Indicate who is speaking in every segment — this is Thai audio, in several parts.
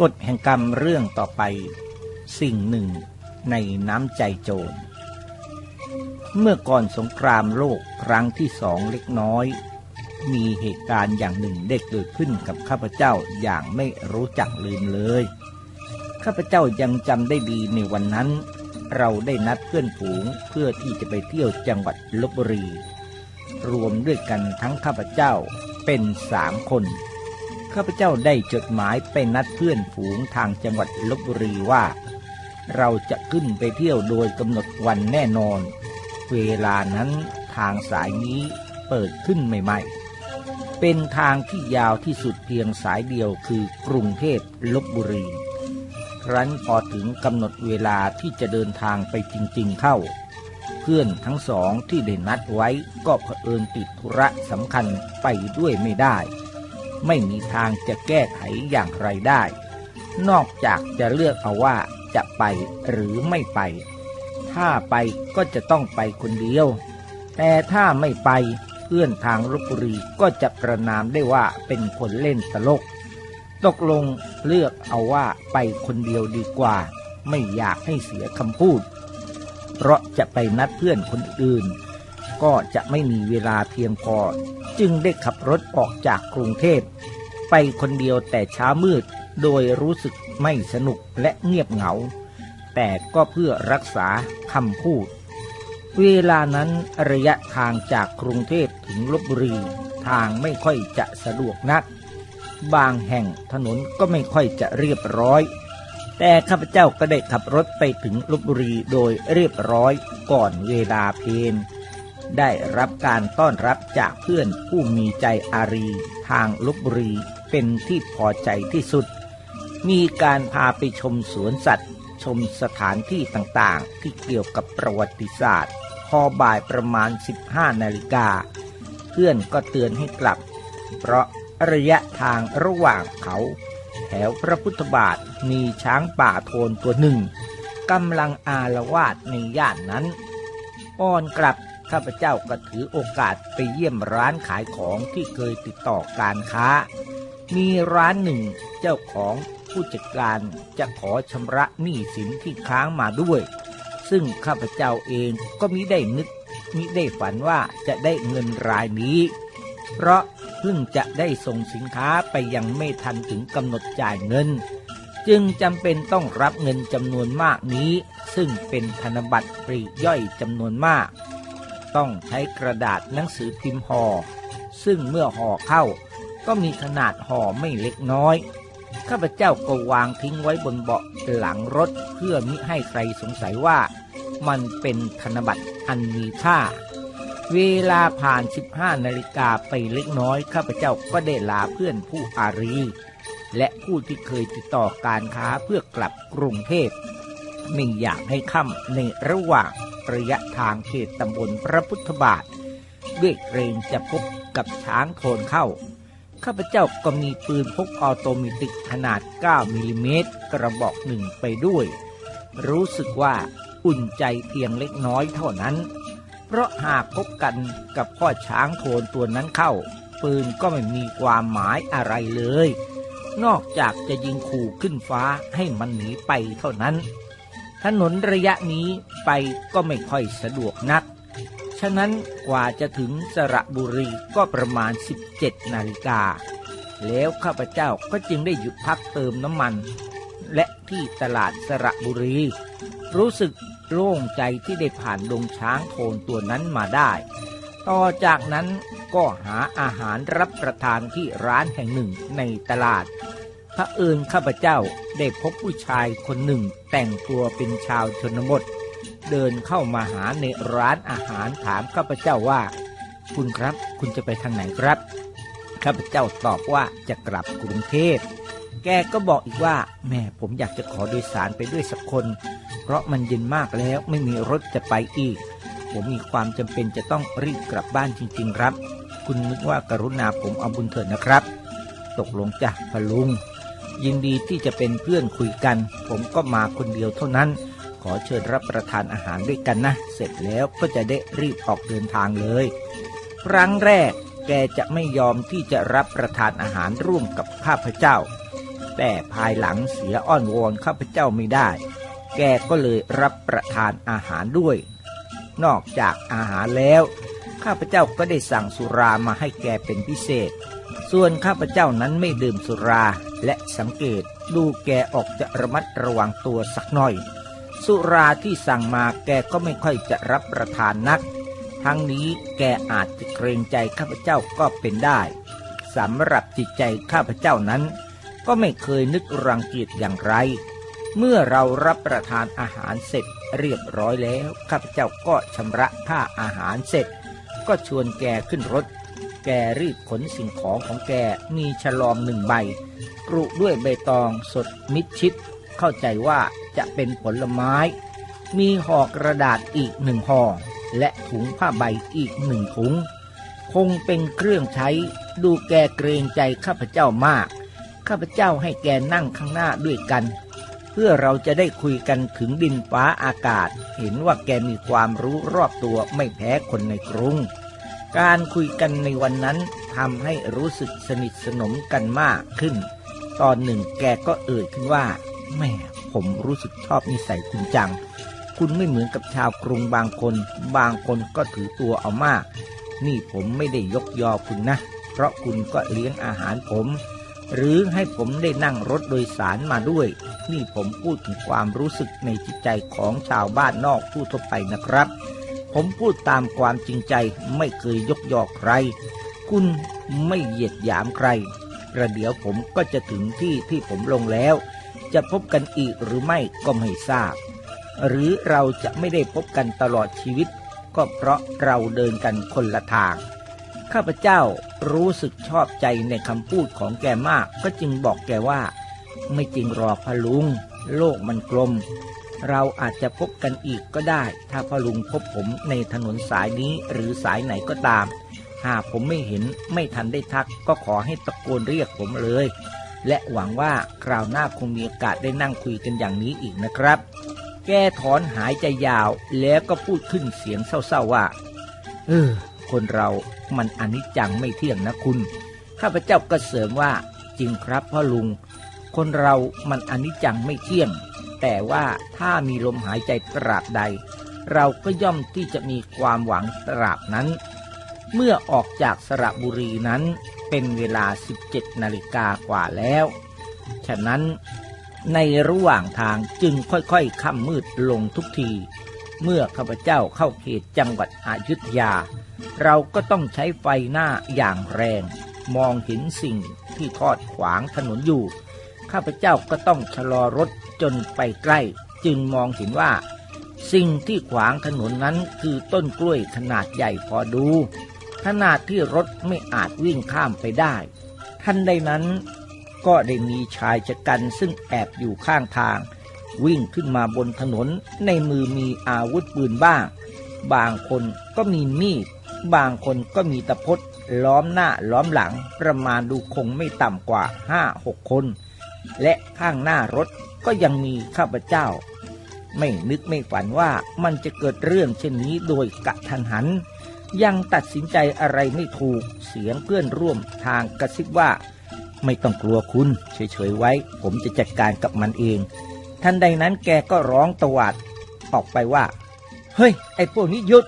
Speaker 1: กฎแห่งกรรมเรื่องต่อไป สิ่งหนึ่งในน้ำใจโจร เมื่อก่อนสงครามโลกครั้งที่สองเล็กน้อย มีเหตุการณ์อย่างหนึ่งได้เกิดขึ้นกับข้าพเจ้าอย่างไม่รู้จักลืมเลย ข้าพเจ้ายังจำได้ดีในวันนั้น เราได้นัดเพื่อนฝูงเพื่อที่จะไปเที่ยวจังหวัดลบบุรี รวมด้วยกันทั้งข้าพเจ้าเป็นสามคน ข้าพเจ้าได้จดหมายไปนัดเพื่อนฝูงทางจังหวัดลบบุรีว่า เราจะขึ้นไปเที่ยวโดยกำหนดวันแน่นอน เวลานั้นทางสายนี้เปิดขึ้นใหม่ๆ เป็นทางที่ยาวที่สุดเพียงสายเดียวคือกรุงเทพลบบุรี ครั้นพอถึงกำหนดเวลาที่จะเดินทางไปจริงๆเข้า เพื่อนทั้งสองที่ได้นัดไว้ก็เผอิญติดธุระสำคัญไปด้วยไม่ได้ ไม่มีทางจะแก้ไขอย่างไรได้ นอกจากจะเลือกเอาว่าจะไปหรือไม่ไป ถ้าไปก็จะต้องไปคนเดียว แต่ถ้าไม่ไปเพื่อนทางลบบุรีก็จะประนามได้ว่าเป็นคนเล่นตลก ตกลงเลือกเอาว่าไปคนเดียวดีกว่า ไม่อยากให้เสียคำพูด เพราะจะไปนัดเพื่อนคนอื่น ก็จะไม่มีเวลาเพียงพอ จึงได้ขับรถออกจากกรุงเทพ ไปคนเดียวแต่เช้ามืดโดยรู้สึกไม่สนุกและเงียบเหงา แต่ก็เพื่อรักษาคำพูด เวลานั้นระยะทางจากกรุงเทพถึงลบบุรีทางไม่ค่อยจะสะดวกนัก บางแห่งถนนก็ไม่ค่อยจะเรียบร้อย แต่ข้าพเจ้าก็ได้ขับรถไปถึงลบบุรีโดยเรียบร้อยก่อนเวลาเพน ได้รับการต้อนรับจากเพื่อนผู้มีใจอารี ทางลบบุรีเป็นที่พอใจที่สุด มีการพาไปชมสวนสัตว์ ชมสถานที่ต่างๆ ที่เกี่ยวกับประวัติศาสตร์ พอบ่ายประมาณ 15 นาฬิกา เพื่อนก็เตือนให้กลับ เพราะระยะทางระหว่างเขา แถวพระพุทธบาทมีช้างป่าโทนตัวหนึ่งกำลังอาละวาดในย่านนั้นก่อนกลับ ข้าพเจ้าก็ถือโอกาสไปเยี่ยมร้านขายของที่เคยติดต่อการค้า มีร้านหนึ่งเจ้าของผู้จัดการจะขอชำระหนี้สินที่ค้างมาด้วย ซึ่งข้าพเจ้าเองก็มิได้นึกมิได้ฝันว่าจะได้เงินรายนี้ เพราะเพิ่งจะได้ส่งสินค้าไปยังไม่ทันถึงกำหนดจ่ายเงิน จึงจำเป็นต้องรับเงินจำนวนมากนี้ ซึ่งเป็นธนบัตรปลีย่อยจำนวนมาก ต้องใช้กระดาษหนังสือพิมพ์ห่อซึ่งเมื่อห่อเข้า ก็มีขนาดห่อไม่เล็กน้อย ข้าพเจ้าก็วางทิ้งไว้บนเบาะหลังรถเพื่อมิให้ใครสงสัยว่า มันเป็นธนบัตรอันมีค่า เวลาผ่าน 15 นาฬิกาไปเล็กน้อย ข้าพเจ้าก็ได้ลาเพื่อนผู้อารี และผู้ที่เคยติดต่อการค้าเพื่อกลับกรุงเทพไม่อยากให้ค่ำในระหว่าง ระยะทางเขตตำบลพระพุทธบาท ด้วยเกรงจะพบกับช้างโทนเข้า ข้าพเจ้าก็มีปืนพกออโตเมติกขนาด 9มิลลิเมตรกระบอกหนึ่งไปด้วย รู้สึกว่าอุ่นใจเพียงเล็กน้อยเท่านั้น เพราะหากพบกันกับพ่อช้างโทนตัวนั้นเข้า ปืนก็ไม่มีความหมายอะไรเลย นอกจากจะยิงขู่ขึ้นฟ้าให้มันหนีไปเท่านั้น ถนนระยะนี้ไปก็ไม่ค่อยสะดวกนัก ฉะนั้นกว่าจะถึงสระบุรีก็ประมาณ 17 นาฬิกา แล้วข้าพเจ้าก็จึงได้หยุดพักเติมน้ำมัน และที่ตลาดสระบุรี รู้สึกโล่งใจที่ได้ผ่านดงช้างโทนตัวนั้นมาได้ ต่อจากนั้นก็หาอาหารรับประทานที่ร้านแห่งหนึ่งในตลาด ระเอิญข้าพเจ้าได้พบผู้ชายคนหนึ่งแต่งตัวเป็นชาวชนบท เดินเข้ามาหาในร้านอาหารถามข้าพเจ้าว่า คุณครับคุณจะไปทางไหนครับ ข้าพเจ้าตอบว่าจะกลับกรุงเทพแกก็บอกอีกว่าแม่ผมอยากจะขอโดยสารไปด้วยสักคน เพราะมันเย็นมากแล้วไม่มีรถจะไปอีก ผมมีความจำเป็นจะต้องรีบกลับบ้านจริง ๆ ครับ คุณนึกว่ากรุณาผมเอาบุญเถิดนะครับ ตกลงจ้ะพะลุง ยินดีที่จะเป็นเพื่อนคุยกัน ผมก็มาคนเดียวเท่านั้น ขอเชิญรับประทานอาหารด้วยกันนะ เสร็จแล้วก็จะได้รีบออกเดินทางเลย ครั้งแรกแกจะไม่ยอมที่จะรับประทานอาหารร่วมกับข้าพเจ้า แต่ภายหลังเสียอ้อนวอนข้าพเจ้าไม่ได้ แกก็เลยรับประทานอาหารด้วย นอกจากอาหารแล้ว ข้าพเจ้าก็ได้สั่งสุรามาให้แกเป็นพิเศษ ส่วนข้าพเจ้านั้นไม่ดื่มสุรา และสังเกตดูแกออกจะระมัดระวังตัวสักหน่อย สุราที่สั่งมาแกก็ไม่ค่อยจะรับประทานนัก ทั้งนี้แกอาจจะเกรงใจข้าพเจ้าก็เป็นได้สำหรับจิตใจข้าพเจ้านั้น ก็ไม่เคยนึกรังเกียจอย่างไร เมื่อเรารับประทานอาหารเสร็จเรียบร้อยแล้วข้าพเจ้าก็ชำระค่าอาหารเสร็จ ก็ชวนแกขึ้นรถ แกรีบขนสิ่งของของแกมีฉลอมหนึ่งใบ กรุด้วยใบตองสดมิดชิด เข้าใจว่าจะเป็นผลไม้ มีห่อกระดาษอีกหนึ่งห่อ และถุงผ้าใบอีกหนึ่งถุง คงเป็นเครื่องใช้ดูแกเกรงใจข้าพเจ้ามาก ข้าพเจ้าให้แกนั่งข้างหน้าด้วยกัน เพื่อเราจะได้คุยกันถึงดินฟ้าอากาศ เห็นว่าแกมีความรู้รอบตัวไม่แพ้คนในกรุง การคุยกันในวันนั้นทำให้รู้สึกสนิทสนมกันมากขึ้น ตอนหนึ่งแกก็เอ่ยขึ้นว่าแม่ผมรู้สึกชอบนิสัยคุณจัง คุณไม่เหมือนกับชาวกรุงบางคน บางคนก็ถือตัวเอามาก นี่ผมไม่ได้ยกยอคุณนะ เพราะคุณก็เลี้ยงอาหารผม หรือให้ผมได้นั่งรถโดยสารมาด้วย นี่ผมพูดถึงความรู้สึกในจิตใจของชาวบ้านนอกผู้ทั่วไปนะครับ ผมพูดตามความจริงใจไม่เคยยกยอใคร คุณไม่เหยียดหยามใคร ประเดี๋ยวผมก็จะถึงที่ที่ผมลงแล้ว จะพบกันอีกหรือไม่ก็ไม่ทราบ หรือเราจะไม่ได้พบกันตลอดชีวิต ก็เพราะเราเดินกันคนละทาง ข้าพเจ้ารู้สึกชอบใจในคำพูดของแกมาก ก็จึงบอกแกว่า ไม่จริงหรอกพะลุง โลกมันกลม เราอาจจะพบกันอีกก็ได้ ถ้าพะลุงพบผมในถนนสายนี้หรือสายไหนก็ตาม หากผมไม่เห็นไม่ทันได้ทัก ก็ขอให้ตะโกนเรียกผมเลย และหวังว่าคราวหน้าคงมีโอกาสได้นั่งคุยกันอย่างนี้อีกนะครับ แกถอนหายใจยาวแล้วก็พูดขึ้นเสียงเศร้าๆว่า เออ คนเรามันอนิจจังไม่เที่ยงนะคุณ ข้าพเจ้าก็เสริมว่าจริงครับพ่อลุง คนเรามันอนิจจังไม่เที่ยง แต่ว่าถ้ามีลมหายใจตราบใด เราก็ย่อมที่จะมีความหวังตราบนั้น เมื่อออกจากสระบุรีนั้นเป็นเวลา 17 นาฬิกากว่าแล้ว ฉะนั้นในระหว่างทางจึงค่อยๆค่ำมืดลงทุกที เมื่อข้าพเจ้าเข้าเขตจังหวัดอยุธยา เราก็ต้องใช้ไฟหน้าอย่างแรง มองเห็นสิ่งที่ทอดขวางถนนอยู่ ข้าพเจ้าก็ต้องชะลอรถจนไปใกล้ จึงมองเห็นว่า สิ่งที่ขวางถนนนั้นคือต้นกล้วยขนาดใหญ่พอดู ขนาดที่รถไม่อาจวิ่งข้ามไปได้ ทันใดนั้นก็ได้มีชายชะกันซึ่งแอบอยู่ข้างทาง วิ่งขึ้นมาบนถนนในมือมีอาวุธปืนบ้าง บางคนก็มีมีด บางคนก็มีตะพดล้อมหน้าล้อมหลังประมาณดูคงไม่ต่ำกว่าห้าหกคน และข้างหน้ารถก็ยังมีข้าพเจ้า ไม่นึกไม่ฝันว่ามันจะเกิดเรื่องเช่นนี้โดยกะทันหัน ยังตัดสินใจอะไรไม่ถูกเสียงเพื่อนร่วมทางกระซิบว่า ไม่ต้องกลัวคุณ เฉยๆไว้ ผมจะจัดการกับมันเอง ทันใดนั้นแกก็ร้องตวาดออกไปว่า เฮ้ย ไอ้พวกนี้หยุด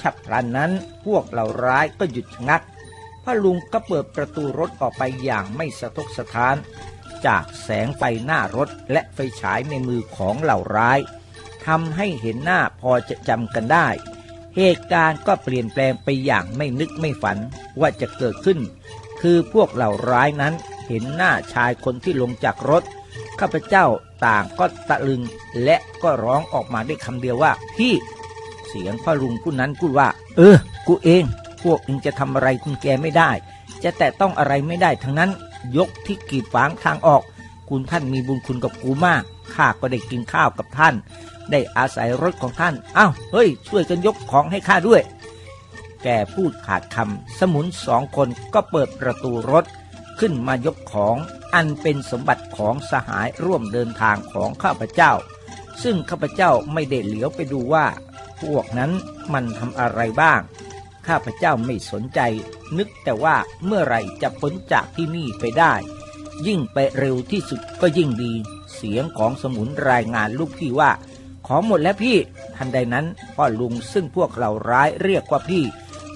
Speaker 1: ฉับพลันนั้นพวกเหล่าร้ายก็หยุดชะงักพ่อลุงก็เปิดประตูรถออกไปอย่างไม่สะทกสะท้าน จากแสงไฟหน้ารถและไฟฉายในมือของเหล่าร้ายทำให้เห็นหน้าพอจะจำกันได้ เหตุการณ์ก็เปลี่ยนแปลงไปอย่างไม่นึกไม่ฝันว่าจะเกิดขึ้น คือพวกเหล่าร้ายนั้นเห็นหน้าชายคนที่ลงจากรถ ข้าพเจ้าต่างก็ตะลึง และก็ร้องออกมาด้วยคำเดียวว่า พี่ เสียงพ่อลุงผู้นั้นพูดว่า เออ กูเอง พวกเองจะทำอะไรคุณแกไม่ได้ จะแตะต้องอะไรไม่ได้ทั้งนั้น ยกที่กีดฝางทางออก คุณท่านมีบุญคุณกับกูมาก ข้าก็ได้กินข้าวกับท่าน ได้อาศัยรถของท่านอ้าวเฮ้ย ช่วยกันยกของให้ข้าด้วย แกพูดขาดคำสมุนสองคนก็เปิดประตูรถ ขึ้นมายกของอันเป็นสมบัติของสหายร่วมเดินทางของข้าพเจ้า ซึ่งข้าพเจ้าไม่ได้เหลียวไปดูว่า พวกนั้นมันทำอะไรบ้าง ข้าพเจ้าไม่สนใจ นึกแต่ว่าเมื่อไรจะพ้นจากที่นี่ไปได้ ยิ่งไปเร็วที่สุดก็ยิ่งดี เสียงของสมุนรายงานลูกพี่ว่า ของหมดแล้วพี่ ทันใดนั้นพ่อลุงซึ่งพวกเราร้ายเรียกว่าพี่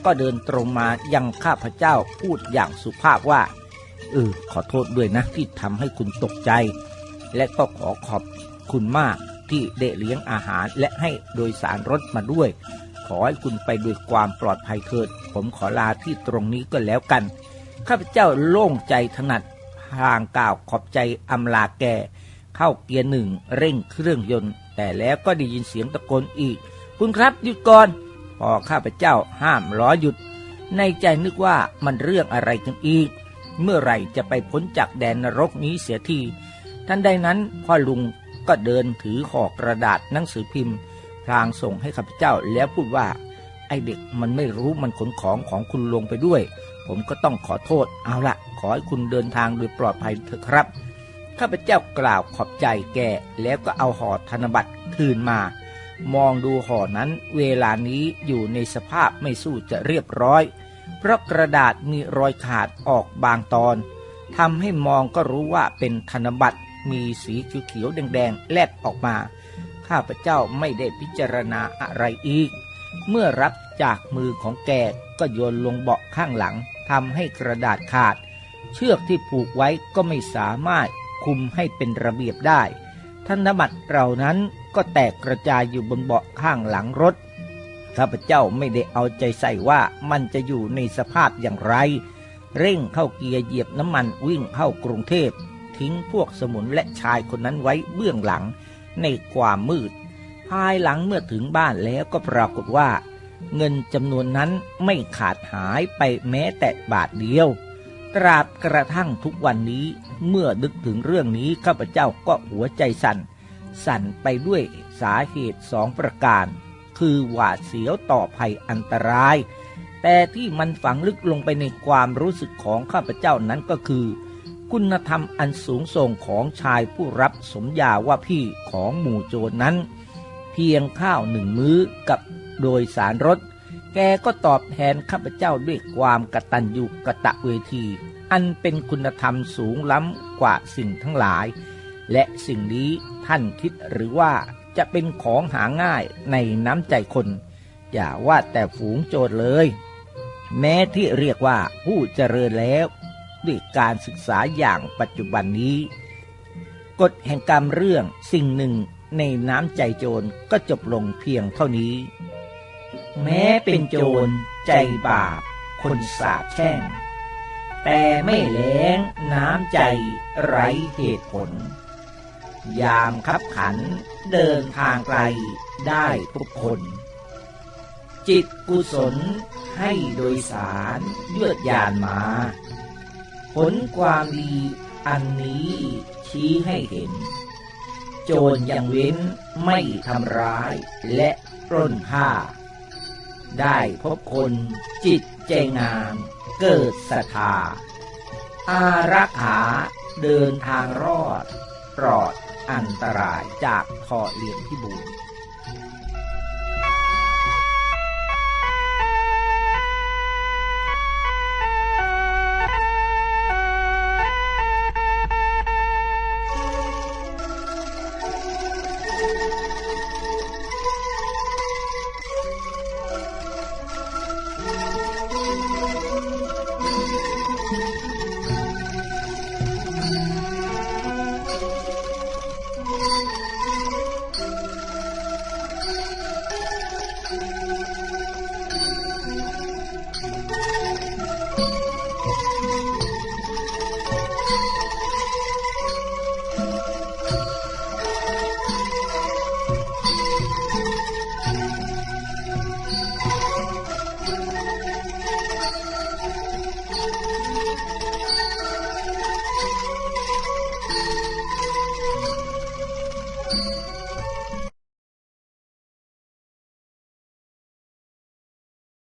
Speaker 1: ก็เดินตรงมายังข้าพเจ้าพูดอย่างสุภาพว่าเออขอโทษด้วยนะที่ทำให้คุณตกใจ และก็ขอขอบคุณมากที่ได้เลี้ยงอาหารและให้โดยสารรถมาด้วย ขอให้คุณไปด้วยความปลอดภัยเถิด ผมขอลาที่ตรงนี้ก็แล้วกัน ข้าพเจ้าโล่งใจถนัดพลางกล่าวขอบใจอำลาแก เข้าเกียร์หนึ่งเร่งเครื่องยนต์ แต่แล้วก็ได้ยินเสียงตะโกนอีก คุณครับหยุดก่อนพอข้าพเจ้าห้ามล้อหยุด ในใจนึกว่ามันเรื่องอะไรกันอีก เมื่อไหร่จะไปพ้นจากแดนนรกนี้เสียทีทันใดนั้นพ่อลุงก็เดินถือห่อกระดาษหนังสือพิมพ์ พลางส่งให้ข้าพเจ้าแล้วพูดว่า ไอเด็กมันไม่รู้มันขนของของคุณลงไปด้วย ผมก็ต้องขอโทษเอาละขอให้คุณเดินทางโดยปลอดภัยเถอะครับ ข้าพเจ้ากล่าวขอบใจแกแล้วก็เอาห่อธนบัตรคืนมา มองดูห่อนั้นเวลานี้อยู่ในสภาพไม่สู้จะเรียบร้อย เพราะกระดาษมีรอยขาดออกบางตอนทำให้มองก็รู้ว่าเป็นธนบัตรมีสีเขียวๆแดงๆแลบออกมา ข้าพเจ้าไม่ได้พิจารณาอะไรอีก เมื่อรับจากมือของแกก็โยนลงเบาะข้างหลังทำให้กระดาษขาด เชือกที่ผูกไว้ก็ไม่สามารถ คุมให้เป็นระเบียบได้ ธนบัตรเหล่านั้นก็แตกกระจายอยู่บนเบาะข้างหลังรถ ข้าพเจ้าไม่ได้เอาใจใส่ว่ามันจะอยู่ในสภาพอย่างไร เร่งเข้าเกียร์เหยียบน้ำมันวิ่งเข้ากรุงเทพ ทิ้งพวกสมุนและชายคนนั้นไว้เบื้องหลังในความมืด ภายหลังเมื่อถึงบ้านแล้วก็ปรากฏว่า เงินจำนวนนั้นไม่ขาดหายไปแม้แต่บาทเดียว ตราบกระทั่งทุกวันนี้เมื่อนึกถึงเรื่องนี้ข้าพเจ้าก็หัวใจสั่น สั่นไปด้วยสาเหตุสองประการ คือหวาดเสียวต่อภัยอันตราย แต่ที่มันฝังลึกลงไปในความรู้สึกของข้าพเจ้านั้นก็คือ คุณธรรมอันสูงส่งของชายผู้รับสมญาว่าพี่ของหมู่โจรนั้น เพียงข้าวหนึ่งมื้อกับโดยสารรถ แกก็ตอบแทนข้าพเจ้าด้วยความกตัญญูกะตะเวที อันเป็นคุณธรรมสูงล้ำกว่าสิ่งทั้งหลาย และสิ่งนี้ท่านคิดหรือว่าจะเป็นของหาง่ายในน้ำใจคน อย่าว่าแต่ฝูงโจรเลย แม้ที่เรียกว่าผู้เจริญแล้ว ด้วยการศึกษาอย่างปัจจุบันนี้ กฎแห่งกรรมเรื่องสิ่งหนึ่งในน้ำใจโจรก็จบลงเพียงเท่านี้ แม้เป็นโจรใจบาปคนสาบแช่ง แต่ไม่แล้งน้ำใจไร้เหตุผล ยามคับขันเดินทางไกลได้ทุกคน จิตกุศลให้โดยสารยืดยานมา ผลความดีอันนี้ชี้ให้เห็น โจรยังเว้นไม่ทำร้ายและปล้นฆ่า ได้พบคนจิตใจงาม เกิดศรัทธา อารักขาเดินทางรอด ปลอดอันตรายจากคอเลี้ยงพิบูล